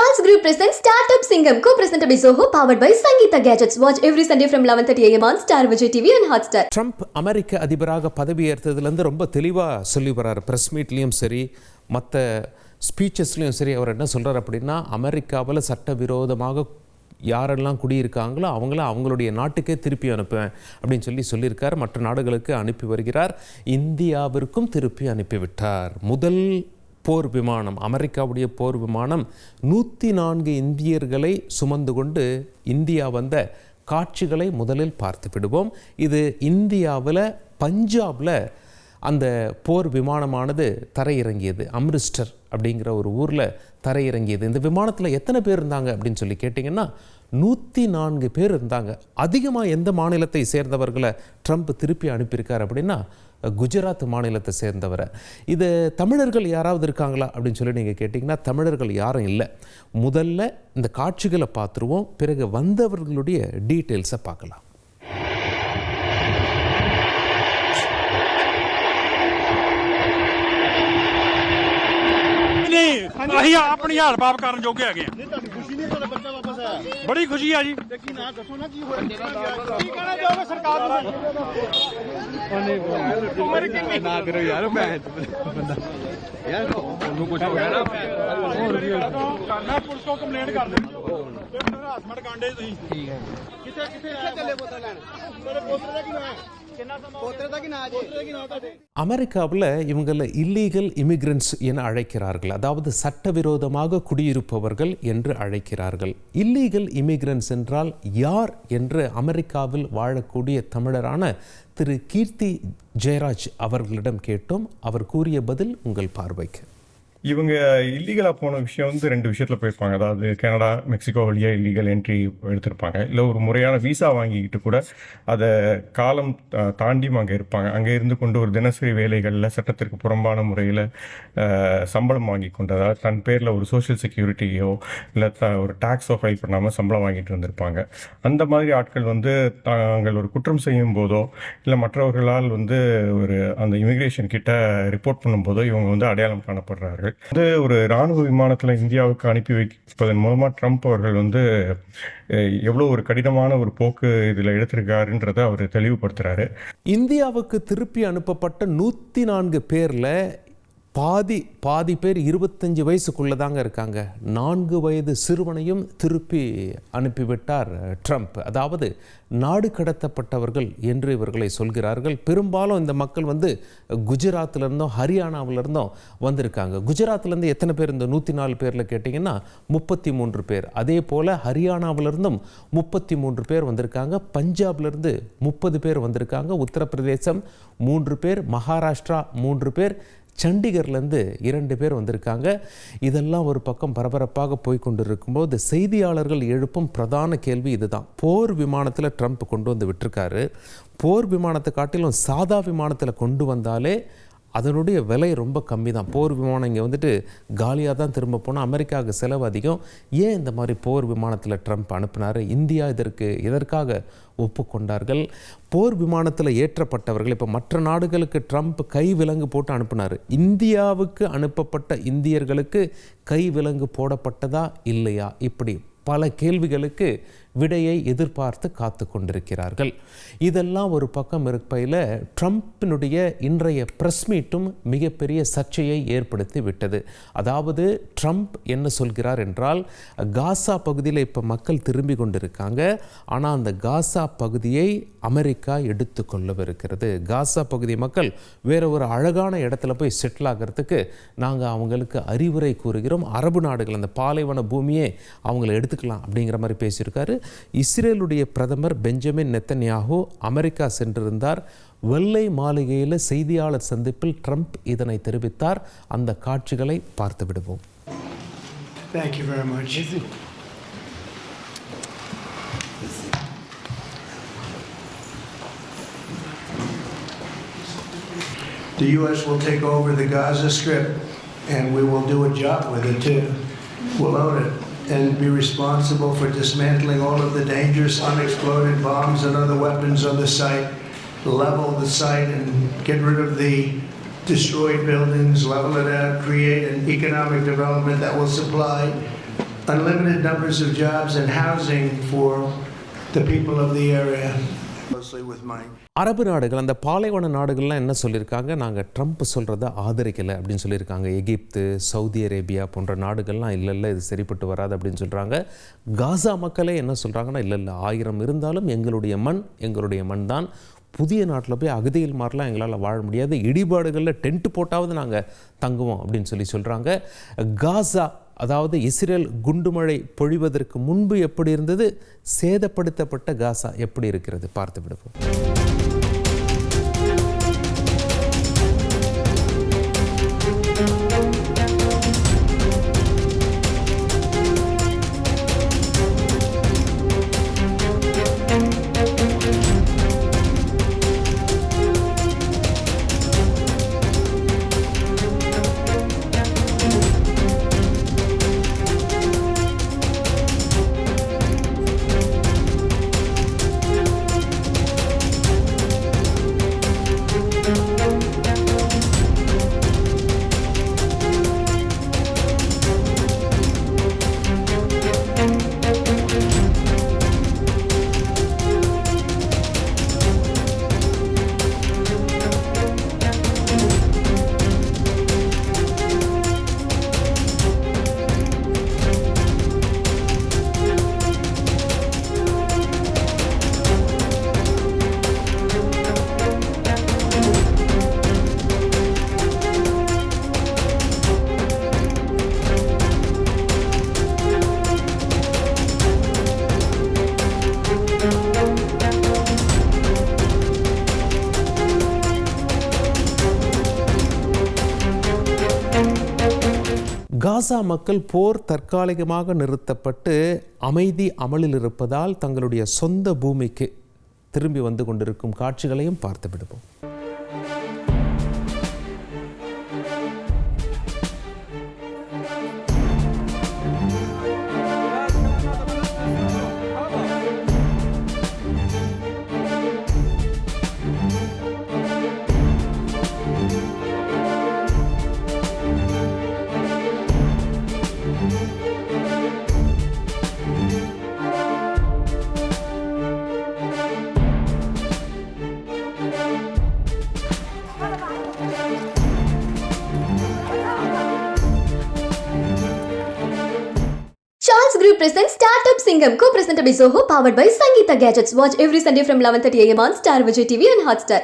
Charles Group presents Startup Singham, co-presented by Zoho, powered by Sangeeta Gadgets. Watch every Sunday from 11:30 a.m. on Star Vijay TV and Hotstar. Trump அமெரிக்க அதிபராக பதவியேற்றதுலேருந்து ரொம்ப தெளிவாக சொல்லி வர்றார் press மீட்லேயும் சரி மற்ற ஸ்பீச்சஸ்லேயும் சரி அவர் என்ன சொல்கிறார் அப்படின்னா அமெரிக்காவில் சட்டவிரோதமாக யாரெல்லாம் குடியிருக்காங்களோ அவங்கள அவங்களுடைய நாட்டுக்கே திருப்பி அனுப்புவேன் அப்படின்னு சொல்லி சொல்லியிருக்கார் மற்ற நாடுகளுக்கு அனுப்பி வருகிறார் இந்தியாவிற்கும் திருப்பி அனுப்பிவிட்டார் முதல் போர் விமானம் அமெரிக்காவுடைய போர் விமானம் நூற்றி நான்கு இந்தியர்களை சுமந்து கொண்டு இந்தியா வந்த காட்சிகளை முதலில் பார்த்து விடுவோம். இது இந்தியாவில் பஞ்சாபில் அந்த போர் விமானமானது தரையிறங்கியது. அம்ரிஸ்டர் அப்படிங்கிற ஒரு ஊரில் தரையிறங்கியது. இந்த விமானத்தில் எத்தனை பேர் இருந்தாங்க அப்படின்னு சொல்லி கேட்டிங்கன்னா நூற்றி நான்கு பேர் இருந்தாங்க. அதிகமாக எந்த மாநிலத்தை சேர்ந்தவர்களை ட்ரம்ப் திருப்பி அனுப்பியிருக்கார் அப்படின்னா குஜராத் மாநிலத்தை சேர்ந்தவரை. இது தமிழர்கள் யாராவது இருக்காங்களா அப்படின்னு சொல்லி நீங்கள் கேட்டிங்கன்னா தமிழர்கள் யாரும் இல்லை. முதல்ல இந்த காட்சிகளை பார்த்துருவோம். பிறகு வந்தவர்களுடைய டீட்டெயில்ஸை பார்க்கலாம். ਅਸੀਂ ਆਪਣੀ ਹਾਲ ਪਾਪ ਕਰਨ ਜੋਗੇ ਹੈਗੇ ਆ। ਖੁਸ਼ੀ ਨਹੀਂ ਤੁਹਾਡਾ ਬੱਚਾ ਵਾਪਸ ਆਇਆ। ਬੜੀ ਖੁਸ਼ੀ ਆ ਜੀ। ਤੇ ਕੀ ਨਾ ਦੱਸੋ ਨਾ ਕੀ ਹੋਇਆ ਕੀ ਕਹਿਣਾ ਚਾਹੋਗੇ? ਸਰਕਾਰ ਨੂੰ? ਨਾ ਕਰੋ ਯਾਰ ਮੈਂ ਬੰਦਾ ਯਾਰ ਉਹਨੂੰ ਕੁਝ ਹੋ ਗਿਆ ਨਾ ਕਰਨਾ ਪੁਲਿਸ ਕੋ ਕੰਪਲੇਂਟ ਕਰ ਦੇ ਤੇ ਹਰਾਸਮੈਂਟ ਕਾਂਡੇ ਤੁਸੀਂ ਕਿੱਥੇ ਕਿੱਥੇ ਆਇਆ ਚੱਲੇ ਪੋਤਰਾ ਲੈਣ ਤੇਰੇ ਪੋਤਰੇ ਦਾ ਕੀ ਨਾਮ ਹੈ ਕਿੰਨਾ ਸਮਾਂ ਪੋਤਰੇ ਦਾ ਕੀ ਨਾਮ ਜੀ ਪੋਤਰੇ ਦਾ ਕੀ ਨਾਮ ਤੁਹਾਡੇ அமெரிக்காவில் இவங்களை இல்லீகல் இமிகிரண்ட்ஸ் என அழைக்கிறார்கள் அதாவது சட்டவிரோதமாக குடியிருப்பவர்கள் என்று அழைக்கிறார்கள் இல்லீகல் இமிகிரண்ட்ஸ் என்றால் யார் என்று அமெரிக்காவில் வாழக்கூடிய தமிழரான திரு கீர்த்தி ஜெயராஜ் அவர்களிடம் கேட்டோம் அவர் கூறிய பதில் உங்கள் பார்வைக்கு இவங்க இல்லீகலாக போன விஷயம் வந்து ரெண்டு விஷயத்தில் போயிருப்பாங்க. அதாவது கனடா மெக்சிகோ வழியாக இல்லீகல் என்ட்ரி எடுத்திருப்பாங்க. இல்லை ஒரு முறையான விசா வாங்கிக்கிட்டு கூட அதை காலம் தாண்டியும் அங்கே இருப்பாங்க. அங்கே இருந்து கொண்டு ஒரு தினசரி வேலைகளில் சட்டத்திற்கு புறம்பான முறையில் சம்பளம் வாங்கி கொண்டு அதாவது தன் பேரில் ஒரு சோஷியல் செக்யூரிட்டியோ இல்லை த ஒரு டேக்ஸோ ஃபைல் பண்ணாமல் சம்பளம் வாங்கிட்டு வந்திருப்பாங்க. அந்த மாதிரி ஆட்கள் வந்து தாங்கள் ஒரு குற்றம் செய்யும் போதோ இல்லை மற்றவர்களால் வந்து ஒரு அந்த இமிக்ரேஷன் கிட்ட ரிப்போர்ட் பண்ணும்போதோ இவங்க வந்து அடையாளம் காணப்படுறார்கள். வந்து ஒரு இராணுவ விமானத்தில் இந்தியாவுக்கு அனுப்பி வைப்பதன் மூலமாக ட்ரம்ப் அவர்கள் வந்து எவ்வளோ ஒரு கடினமான ஒரு போக்கு இதில் எடுத்திருக்காருன்றதை அவர் தெளிவுபடுத்துகிறாரு இந்தியாவுக்கு திருப்பி அனுப்பப்பட்ட நூற்றி நான்கு பேரில் பாதி பாதி பேர் இருபத்தஞ்சு வயசுக்குள்ளே தாங்க இருக்காங்க. நான்கு வயது சிறுவனையும் திருப்பி அனுப்பிவிட்டார் ட்ரம்ப். அதாவது நாடு கடத்தப்பட்டவர்கள் என்று இவர்களை சொல்கிறார்கள். பெரும்பாலும் இந்த மக்கள் வந்து குஜராத்ல இருந்தும் வந்திருக்காங்க. குஜராத்திலேருந்து எத்தனை பேர்? இந்த நூற்றி நாலு பேரில் கேட்டிங்கன்னா முப்பத்தி மூன்று பேர். அதே போல் ஹரியானாவிலிருந்தும் முப்பத்தி மூன்று பேர் வந்திருக்காங்க. பஞ்சாப்லேருந்து முப்பது பேர் வந்திருக்காங்க. உத்தரப்பிரதேசம் மூன்று பேர் மகாராஷ்டிரா மூன்று பேர் சண்டிகர்லேருந்து இரண்டு பேர் வந்திருக்காங்க. இதெல்லாம் ஒரு பக்கம் பரபரப்பாக போய் இருக்கும்போது செய்தியாளர்கள் எழுப்பும் பிரதான கேள்வி இதுதான். போர் விமானத்தில் ட்ரம்ப் கொண்டு வந்து விட்டுருக்காரு. போர் விமானத்தை காட்டிலும் சாதா விமானத்தில் கொண்டு வந்தாலே அதனுடைய விலை ரொம்ப கம்மி தான் போர் விமானம் இங்கே வந்துட்டு காலியாக தான் திரும்ப போனால் அமெரிக்காவுக்கு செலவு அதிகம். ஏன் இந்த மாதிரி போர் விமானத்தில் ட்ரம்ப் அனுப்பினார்? இந்தியா இதற்கு எதற்காக ஒப்புக்கொண்டார்கள்? போர் விமானத்தில் ஏற்றப்பட்டவர்கள் இப்போ மற்ற நாடுகளுக்கு ட்ரம்ப் கை விலங்கு போட்டு அனுப்பினார். இந்தியாவுக்கு அனுப்பப்பட்ட இந்தியர்களுக்கு கை விலங்கு போடப்பட்டதா இல்லையா? இப்படி பல கேள்விகளுக்கு விடையை எதிர்பார்த்து காத்து கொண்டிருக்கிறார்கள். இதெல்லாம் ஒரு பக்கம் இருப்பையில் ட்ரம்ப்பினுடைய இன்றைய ப்ரெஸ் மீட்டும் மிகப்பெரிய சர்ச்சையை ஏற்படுத்தி விட்டது. அதாவது ட்ரம்ப் என்ன சொல்கிறார் என்றால் காசா பகுதியில் இப்போ மக்கள் திரும்பி கொண்டிருக்காங்க. ஆனால் அந்த காசா பகுதியை அமெரிக்கா எடுத்துக்கொள்ளவிருக்கிறது காசா பகுதி மக்கள் வேற ஒரு அழகான இடத்துல போய் செட்டில் ஆகிறதுக்கு நாங்கள் அவங்களுக்கு அறிவுரை கூறுகிறோம். அரபு நாடுகள் அந்த பாலைவன பூமியே அவங்கள எடுத்துக்கலாம் அப்படிங்கிற மாதிரி பேசியிருக்காரு. இஸ்ரேலுடைய பிரதமர் பெஞ்சமின் நெத்தன்யாகு அமெரிக்கா சென்றிருந்தார் வெள்ளை மாளிகையில் செய்தியாளர் சந்திப்பில் ட்ரம்ப் இதனை தெரிவித்தார் அந்த காட்சிகளை பார்த்து விடுவோம் Thank you very much. The U.S. will take over the Gaza Strip, and we will do a job with it too. We'll own it and be responsible for dismantling all of the dangerous unexploded bombs and other weapons on the site, level the site and get rid of the destroyed buildings, level it out, create an economic development that will supply unlimited numbers of jobs and housing for the people of the area. அரபு நாடுகள் அந்த பாலைவன நாடுகள்லாம் என்ன சொல்லியிருக்காங்க? நாங்கள் Trump சொல்கிறத ஆதரிக்கலை அப்படின்னு சொல்லியிருக்காங்க. எகிப்து சவுதி அரேபியா போன்ற நாடுகள்லாம் இல்லை இல்லை இது சரிப்பட்டு வராது அப்படின்னு சொல்கிறாங்க காசா மக்களே என்ன சொல்கிறாங்கன்னா இல்லை இல்லை ஆயிரம் இருந்தாலும் எங்களுடைய மண் எங்களுடைய மண் தான். புதிய நாட்டில் போய் அகதியில் மாதிரிலாம் எங்களால் வாழ முடியாது. இடிபாடுகளில் டென்ட் போட்டாவது நாங்கள் தங்குவோம் அப்படின்னு சொல்லி சொல்கிறாங்க காசா அதாவது இஸ்ரேல் குண்டுமழை பொழிவதற்கு முன்பு எப்படி இருந்தது? சேதப்படுத்தப்பட்ட காசா எப்படி இருக்கிறது? பார்த்து விடுவோம். காசா மக்கள் போர் தற்காலிகமாக நிறுத்தப்பட்டு அமைதி அமலில் இருப்பதால் தங்களுடைய சொந்த பூமிக்கு திரும்பி வந்து கொண்டிருக்கும் காட்சிகளையும் பார்த்து விடுவோம் presents Startup Singham, co-presented by Zoho, powered by Sangeeta Gadgets. Watch every Sunday from 11:30 a.m. on Star Vijay TV and Hotstar.